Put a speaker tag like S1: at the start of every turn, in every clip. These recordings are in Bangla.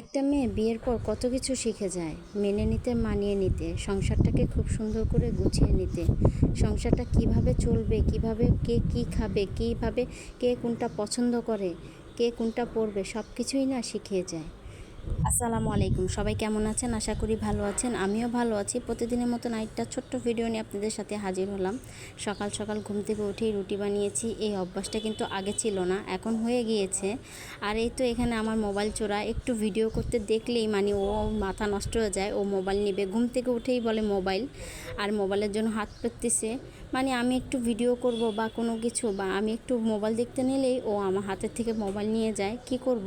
S1: একটা মেয়ে বিয়ের পর কত কিছু শিখে যায়। মেনে নিতে, মানিয়ে নিতে, সংসারটাকে খুব সুন্দর করে গুছিয়ে নিতে। সংসারটা কীভাবে চলবে, কীভাবে কে কি খাবে, কীভাবে কে কোনটা পছন্দ করে, কে কোনটা পড়বে সব কিছুই না শিখিয়ে যায়। আসসালামু আলাইকুম। সবাই কেমন আছেন? আশা করি ভালো আছেন। আমিও ভালো আছি। প্রতিদিনের মতো নাইটটা ছোট্ট ভিডিও নিয়ে আপনাদের সাথে হাজির হলাম। সকাল সকাল ঘুম থেকে উঠেই রুটি বানিয়েছি। এই অভ্যাসটা কিন্তু আগে ছিল না, এখন হয়ে গিয়েছে। আর এই তো এখানে আমার মোবাইল চোরা। একটু ভিডিও করতে দেখলেই মানে ও মাথা নষ্ট হয়ে যায়। ও মোবাইল নেবে। ঘুম থেকে উঠেই বলে মোবাইল। আর মোবাইলের জন্য হাত পেতেছে। মানে আমি একটু ভিডিও করব বা কোনো কিছু বা আমি একটু মোবাইল দেখতে নিলেই ও আমার হাতের থেকে মোবাইল নিয়ে যায়। কি করব?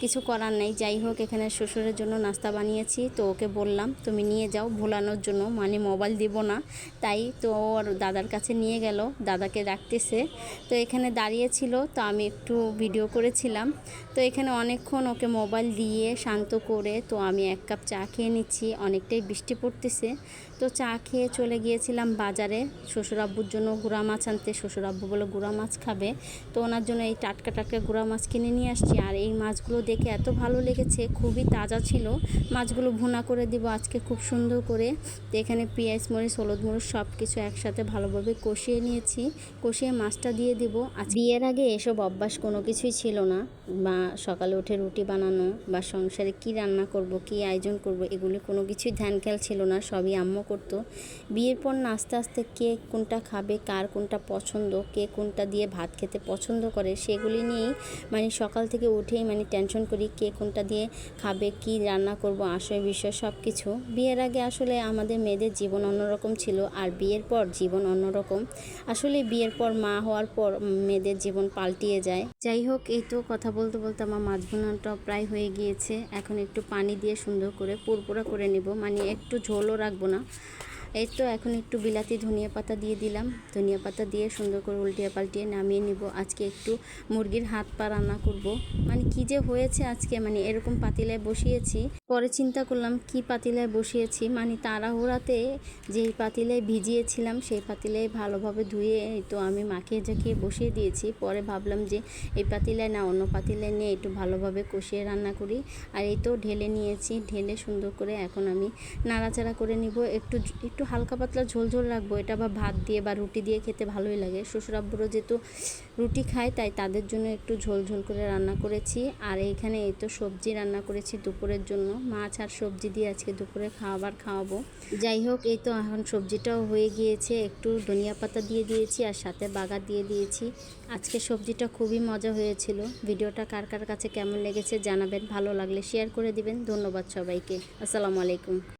S1: কিছু করার নেই। যাই হোক এখানে শ্বশুরের জন্য নাস্তা বানিয়েছি, তো ওকে বললাম, তুমি নিয়ে যাও, ভোলানোর জন্য মানে মোবাইল দিব না। তাই তো ওর দাদার কাছে নিয়ে গেল, দাদাকে রাখতেছে তো এখানে দাঁড়িয়েছিল, তো আমি একটু ভিডিও করেছিলাম। তো এখানে অনেকক্ষণ ওকে মোবাইল দিয়ে শান্ত করে, তো আমি এক কাপ চা খেয়ে নিচ্ছি, অনেকটাই বৃষ্টি পড়তেছে। তো চা খেয়ে চলে গিয়েছিলাম বাজারে শ্বশুর আব্বুর জন্য গুঁড়া মাছ আনতে শ্বশুর আব্বু বলে গুঁড়া মাছ খাবে। তো ওনার জন্য এই টাটকা টাটকা গুঁড়া মাছ কিনে নিয়ে আসছি, আর এই মাছগুলো দেখে এত ভালো লেগেছে খুবই তাজা ছিল। মাছগুলো ভুনা করে দিব আজকে খুব সুন্দর করে। তো এখানে পেঁয়াজ, মরিচ, হলুদ মরিচ সব কিছু একসাথে ভালোভাবে কষিয়ে নিয়েছি। কষিয়ে মাছটা দিয়ে দিব। আজ বিয়ের আগে এসব অভ্যাস কোনো কিছুই ছিল না। বা সকালে উঠে রুটি বানানো বা সংসারে কি রান্না করব, কি আয়োজন করব, এগুলি কোনো কিছুই ধ্যান খেয়াল ছিল না, সবই আম্মু করতো। বিয়ের পর না আস্তে আস্তে কে কোনটা খাবে, কার কোনটা পছন্দ, কে কোনটা দিয়ে ভাত খেতে পছন্দ করে, সেগুলি নিয়েই মানে সকাল থেকে উঠেই মানে টেনশন করি কে কোনটা দিয়ে খাবে, কি রান্না করব, আশয় বিষয় সব কিছু বিয়ের আগে আসলে আমাদের মেয়েদের জীবন অন্যরকম ছিল আর বিয়ের পর জীবন অন্যরকম। আসলে বিয়ের পর মা হওয়ার পর মেয়েদের জীবন পাল্টিয়ে যায়। যাই হোক, এই তো কথা বলতে বলতে আমার মাছ ভুনাটা প্রায় হয়ে গিয়েছে। এখন একটু পানি দিয়ে সুন্দর করে পুরপুরা করে নেব। মানে একটু ঝোলও রাখব না। এই তো এখন একটু বিলাতি ধনিয়া পাতা দিয়ে দিলাম। ধনিয়া পাতা দিয়ে সুন্দর করে উল্টিয়ে পাল্টিয়ে নামিয়ে নিব। আজকে একটু মুরগির হাত পা রান্না করব। মানে কি যে হয়েছে আজকে মানে এরকম পাতিলায় বসিয়েছি। পরে চিন্তা করলাম, কি পাতিলায় বসিয়েছি? মানে তাড়াহুড়াতে যেই পাতিলায় ভিজিয়েছিলাম, সেই পাতিলায় ভালোভাবে ধুয়ে তো আমি মাখিয়ে জাকিয়ে বসিয়ে দিয়েছি। পরে ভাবলাম যে এই পাতিলায় না, অন্য পাতিলায় নিয়ে একটু ভালোভাবে কষিয়ে রান্না করি। আর এই তো ঢেলে নিয়েছি। ঢেলে সুন্দর করে এখন আমি নাড়াচাড়া করে নিব। একটু একটু হালকা পাতলা ঝোল ঝোল রাখব। এটা বা ভাত দিয়ে বা রুটি দিয়ে খেতে ভালোই লাগে। শ্বশুর আব্বুরও যেহেতু রুটি খায়, তাই তাদের জন্য একটু ঝোল ঝোল করে রান্না করেছি। আর এইখানে এই তো সবজি রান্না করেছি দুপুরের জন্য। মাছ আর সবজি দিয়ে আজকে দুপুরে খাওয়াবার খাওয়াবো। যাই হোক, এই তো এখন সবজিটাও হয়ে গিয়েছে। একটু ধনিয়া পাতা দিয়ে দিয়েছি আর সাথে বাগার দিয়ে দিয়েছি। আজকে সবজিটা খুবই মজা হয়েছিল। ভিডিওটা কার কার কাছে কেমন লেগেছে জানাবেন, ভালো লাগলে শেয়ার করে দিবেন। ধন্যবাদ সবাইকে। আসসালামু আলাইকুম।